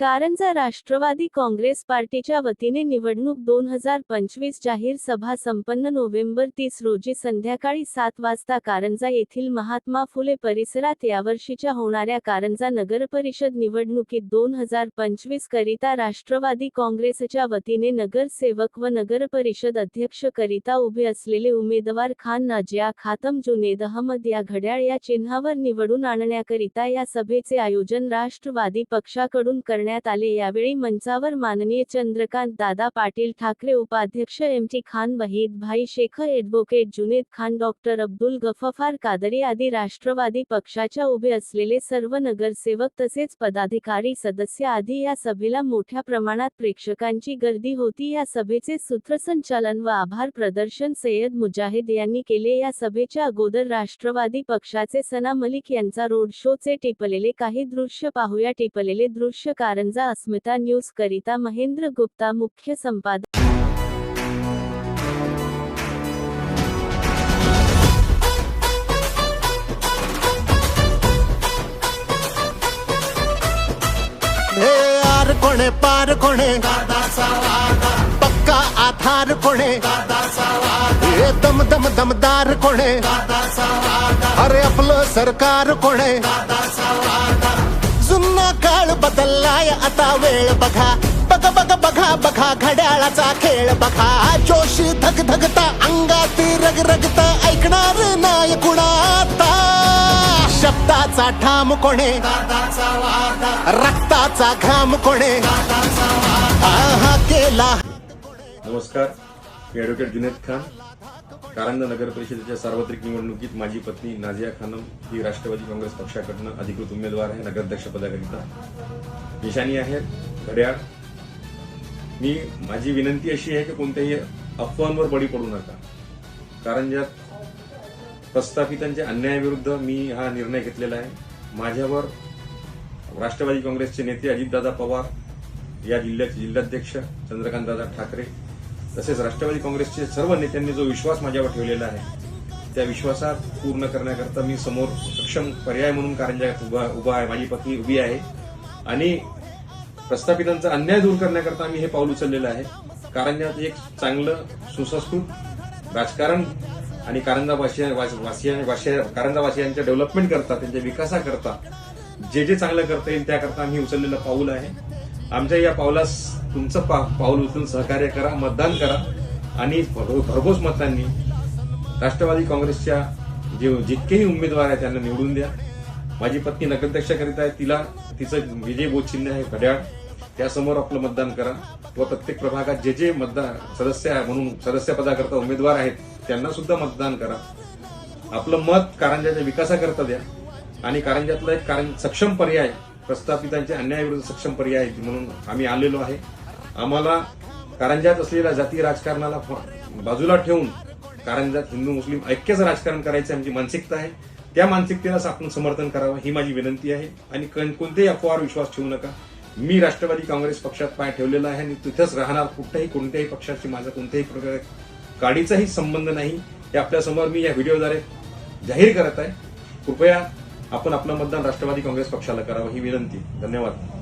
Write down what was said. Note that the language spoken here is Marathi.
कारंजा राष्ट्रवादी काँग्रेस पार्टीच्या वतीने निवडणूक दोन हजार पंचवीस जाहीर सभा संपन्न नोव्हेंबर तीस रोजी संध्याकाळी सात वाजता कारंजा येथील महात्मा फुले परिसरात यावर्षीच्या होणाऱ्या कारंजा नगरपरिषद निवडणुकीत दोन हजार पंचवीस करिता राष्ट्रवादी काँग्रेसच्या वतीने नगरसेवक व नगरपरिषद अध्यक्ष करिता उभे असलेले उमेदवार खान नाजिया खातम जुनेद अहमद या घड्याळ या चिन्हावर निवडून आणण्याकरिता या सभेचे आयोजन राष्ट्रवादी पक्षाकडून करण्यात आले. यावेळी मंचावर माननीय चंद्रकांत दादा पाटील ठाकरे उपाध्यक्ष एम टी खान वहीद भाई शेख ॲडव्होकेट जुनेद खान डॉक्टर अब्दुल गफफार कादरी आदी राष्ट्रवादी पक्षाच्या उभे असलेले सर्व नगरसेवक तसेच पदाधिकारी सदस्य आदी या सभेला मोठ्या प्रमाणात प्रेक्षकांची गर्दी होती. या सभेचे सूत्रसंचालन व आभार प्रदर्शन सय्यद मुजाहिद यांनी केले. या सभेच्या अगोदर राष्ट्रवादी पक्षाचे सना मलिक यांचा रोड शोचे टिपलेले काही दृश्य पाहूया. टिपलेले दृश्य कारंजा अस्मिता न्यूज़ करिता महेंद्र गुप्ता मुख्य संपादक। कोणे पार कोणे? पक्का आधार कोणे? दम दम दमदार कोणे? अरे आपलं सरकार कोणे? काय आता वेळ बघा? बघ बघ बघा बघा घड्याळाचा खेळ बघा. जोशी धग धगता अंगात रग रगता ऐकणार नाय कुणाता शब्दाचा ठाम कोणे? रक्ताचा घाम कोणे? आहा केला. नमस्कार मी ॲडव्होकेट जुनेद खान. कारंजा नगर परिषदेच्या सार्वत्रिक निवडणुकीत माझी पत्नी नाझिया खानम ही राष्ट्रवादी काँग्रेस पक्षाकडनं अधिकृत उमेदवार आहे नगराध्यक्षपदाकरिता निशाणी आहे घड्याळ. मी माझी विनंती अशी आहे की कोणत्याही अफवांवर बळी पडू नका. कारंजात प्रस्थापितांच्या अन्यायाविरुद्ध मी हा निर्णय घेतलेला आहे. माझ्यावर राष्ट्रवादी काँग्रेसचे नेते अजितदादा पवार या जिल्ह्याचे जिल्हाध्यक्ष चंद्रकांतदादा ठाकरे तसेच राष्ट्रवादी काँग्रेसचे सर्व नेत्यांनी जो विश्वास माझ्यावर ठेवलेला आहे त्या विश्वासात पूर्ण करण्याकरता मी समोर सक्षम पर्याय म्हणून कारंजात उभा उभा आहे माझी पत्नी उभी आहे. आणि प्रस्थापितांचा अन्याय दूर करण्याकरता मी हे पाऊल उचललेलं आहे. कारंजात एक चांगलं सुसंस्कृत राजकारण आणि कारंजा वासिया डेव्हलपमेंट करता त्यांच्या विकासाकरता जे जे चांगलं करता येईल त्याकरता आम्ही उचललेलं पाऊल आहे. आमच्या या पावलास तुमचं पा पाऊल उचलून सहकार्य करा मतदान करा. आणि भरघोस मतांनी राष्ट्रवादी काँग्रेसच्या जे जितकेही उमेदवार आहेत त्यांना निवडून द्या. माझी पत्नी नगराध्यक्ष करीत आहे तिला तिचं विजय बोधचिन्ह आहे घड्याळ. त्यासमोर आपलं मतदान करा. व प्रत्येक प्रभागात जे जे मतदान सदस्य आहे म्हणून सदस्यपदाकरता उमेदवार आहेत त्यांना सुद्धा मतदान करा. आपलं मत कारंजाच्या विकासाकरता द्या. आणि कारंजातला एक कारण सक्षम पर्याय प्रस्थापितांच्या अन्यायाविरुद्ध सक्षम पर्याय म्हणून आम्ही आलेलो आहे. आम्हाला कारंजात असलेल्या जाती राजकारणाला बाजूला ठेवून कारंजात हिंदू मुस्लिम ऐक्याचं राजकारण करायचं आमची मानसिकता आहे. त्या मानसिकतेलाच आपण समर्थन करावं ही माझी विनंती आहे. आणि कण- कोणत्याही अफवावर विश्वास ठेवू नका. मी राष्ट्रवादी काँग्रेस पक्षात पाय ठेवलेला आहे आणि तिथंच राहणार कुठल्याही कोणत्याही पक्षाशी माझा कोणत्याही प्रकारे गाडीचाही संबंध नाही. हे आपल्यासमोर मी या व्हिडिओद्वारे जाहीर करत आहे. कृपया आपण आपलं मतदान राष्ट्रवादी काँग्रेस पक्षाला करावं ही विनंती. धन्यवाद.